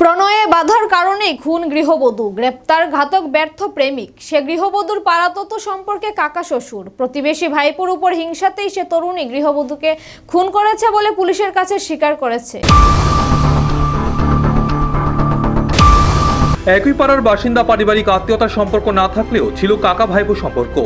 প্রণয়ে বাধার কারণে খুন গৃহবধূ। গ্রেপ্তার ঘাতক ব্যর্থ প্রেমিক। সে গৃহবধূর পারাতত সম্পর্কে কাকা শ্বশুর। প্রতিবেশী ভাইপুর উপর হিংসাতেই সে তরুণী গৃহবধূকে খুন করেছে বলে পুলিশের কাছে স্বীকার করেছে। একই পাড়ার বাসিন্দা পারিবারিক আত্মীয়তার সম্পর্ক না থাকলেও ছিল কাকা ভাইপো সম্পর্ক।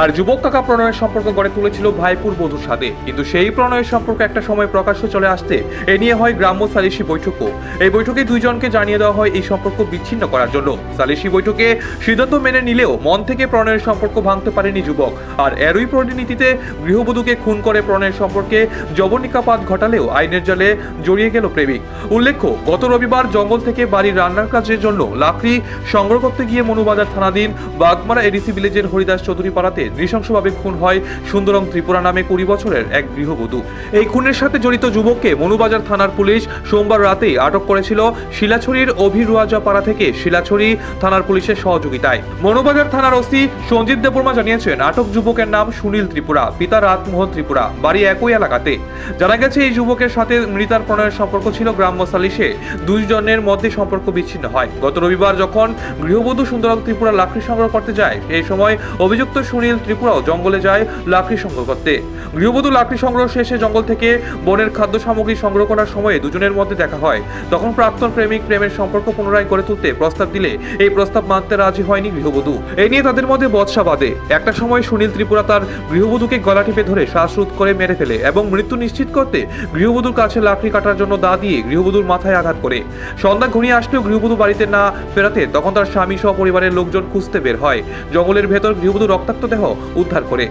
আর যুবক কাকা প্রণয়ের সম্পর্ক গড়ে তুলেছিল ভাইপুর বধূর সাথে। কিন্তু সেই প্রণয়ের সম্পর্ক একটা সময় প্রকাশ্যে চলে আসতে এ নিয়ে হয় গ্রাম্য সালিশি বৈঠকও। এই বৈঠকে দুইজনকে জানিয়ে দেওয়া হয় এই সম্পর্ক বিচ্ছিন্ন করার জন্য। সালিশি বৈঠকে সিদ্ধান্ত মেনে নিলেও মন থেকে প্রণয়ের সম্পর্ক ভাঙতে পারেনি যুবক। আর এরই পরিণতিতে গৃহবধূকে খুন করে প্রণয়ের সম্পর্কে জবনিকাপাত ঘটালেও আইনের জালে জড়িয়ে গেল প্রেমিক। উল্লেখ্য, গত রবিবার জঙ্গল থেকে বাড়ির রান্নার কাজের জন্য লাকড়ি সংগ্রহ করতে গিয়ে মনুবাজার থানাধীন বাগমারা এডিসি ভিলেজের হরিদাস চৌধুরী পাড়াতে নৃশংসভাবে খুন হয় সুন্দরম ত্রিপুরা নামে কুড়ি বছরের এক গৃহবধূ। এই খুনের সাথে জড়িত যুবককে মনুবাজার থানার পুলিশ সোমবার রাতেই আটক করেছিল শিলাছড়ির অভিরুয়াজা পাড়া থেকে শিলাছড়ি থানার পুলিশের সহযোগিতায়। মনুবাজার থানার ওসি সঞ্জিত দেববর্মা জানিয়েছেন, আটক যুবকের নাম সুনীল ত্রিপুরা, পিতা রাতমোহন ত্রিপুরা, বাড়ি একই এলাকাতে। জানা গেছে, এই যুবকের সাথে মৃতার প্রণয়ের সম্পর্ক ছিল গ্রাম্য সালিশে। দুইজনের মধ্যে সম্পর্ক বিচ্ছিন্ন হয়। গত রবিবার যখন গৃহবধূ সুন্দরম ত্রিপুরা লাকড়ি সংগ্রহ করতে যায়, সেই সময় অভিযুক্ত সুনীল ত্রিপুরাও জঙ্গলে যায় লাকড়ি সংগ্রহ করতে। গৃহবধূ লাকড়ি সংগ্রহ শেষে জঙ্গল থেকে বনের খাদ্য সামগ্রী সংগ্রহ করার সময়ে দুজনের মধ্যে দেখা হয়। তখন প্রাক্তন প্রেমিক প্রেমের সম্পর্ক পুনরায় গড়ে তুলতে প্রস্তাব দিলে এই প্রস্তাব মানতে রাজি হয়নি গৃহবধূ। এই নিয়ে তাদের মধ্যে বৎসা বাঁধে। একটা সময় সুনীল ত্রিপুরা তার গৃহবধূকে গলা টিপে ধরে শ্বাসরোধ করে মেরে ফেলে এবং মৃত্যু নিশ্চিত করতে গৃহবধূর কাছে লাকড়ি কাটার জন্য দা দিয়ে গৃহবধূর মাথায় আঘাত করে। সন্ধ্যা ঘনিয়ে আসলেও গৃহবধূ বাড়িতে না ফেরাতে, তখন তার স্বামী সহ পরিবারের লোকজন খুঁজতে বের হয়। জঙ্গলের ভেতর গৃহবধূ রক্তাক্ত দেহ উদ্ধার করে।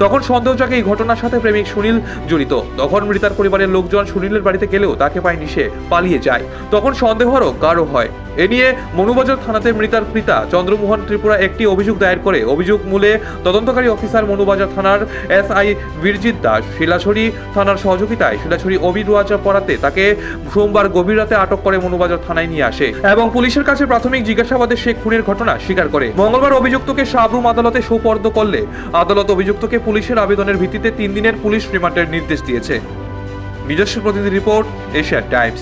তখন সন্দেহ জাগে এই ঘটনার সাথে প্রেমিক সুনীল জড়িত। তখন মৃতার পরিবারের লোকজন সুনীলের বাড়িতে গেলেও তাকে পায়নি সে, পালিয়ে যায়। তখন সন্দেহরও কারও হয়। এ নিয়ে মনুবাজার থানাতে মৃতার পিতা চন্দ্রমোহন ত্রিপুরা একটি অভিযোগ দায়ের করে। অভিযোগ মূলে তদন্তকারী অফিসার মনুবাজার থানার এসআই বীরজিৎ দাস, শিলাছড়ি থানার সহযোগিতায় শিলাছড়ি অবিরুয়াচা পড়াতে তাকে সোমবার গভীর রাতে আটক করে মনুবাজার থানায় নিয়ে আসে এবং পুলিশের কাছে প্রাথমিক জিজ্ঞাসাবাদে সে খুনের ঘটনা স্বীকার করে। মঙ্গলবার অভিযুক্তকে সাবরুম আদালতে সোপর্দ করলে আদালত অভিযুক্তকে পুলিশের আবেদনের ভিত্তিতে তিন দিনের পুলিশ রিমান্ডের নির্দেশ দিয়েছে। নিজস্ব প্রতিনিধি রিপোর্ট, এশিয়ান টাইমস।